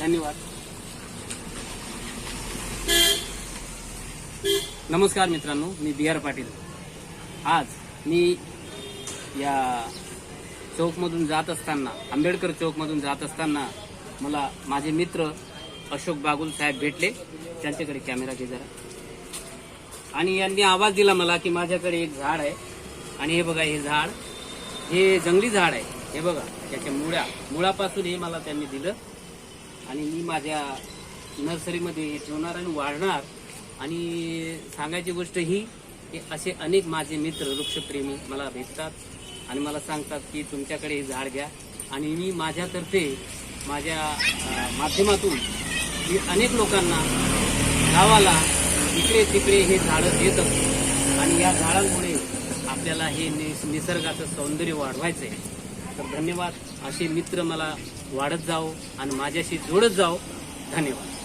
धन्यवाद. नमस्कार मित्रांनो मी बी आर पाटील. आज मी या चौकमधून जात असताना आंबेडकर चौकमधून जात असताना मला माझे मित्र अशोक बागुल साहेब भेटले. त्यांच्याकडे कॅमेरा घे जरा. आणि यांनी आवाज दिला मला की माझ्याकडे एक झाड आहे. आणि हे बघा हे झाड हे जंगली झाड आहे. हे बघा त्याच्या मुळ्या मुळापासून हे मला त्यांनी दिलं. आणि मी माझ्या नर्सरीमध्ये ठेवणार आणि वाढणार. आणि सांगायची गोष्ट ही की असे अनेक माझे मित्र वृक्षप्रेमी मला भेटतात आणि मला सांगतात की तुमच्याकडे हे झाड घ्या. आणि मी माझ्यातर्फे माझ्या माध्यमातून मी अनेक लोकांना गावाला इकडे तिकडे हे झाडं देत. असतो आणि या झाडांमुळे आपल्याला हे निस निसर्गाचं सौंदर्य वाढवायचं आहे तर धन्यवाद. असे मित्र मला वाढत जाओ आणि माझ्याशी जोडत जाओ धन्यवाद.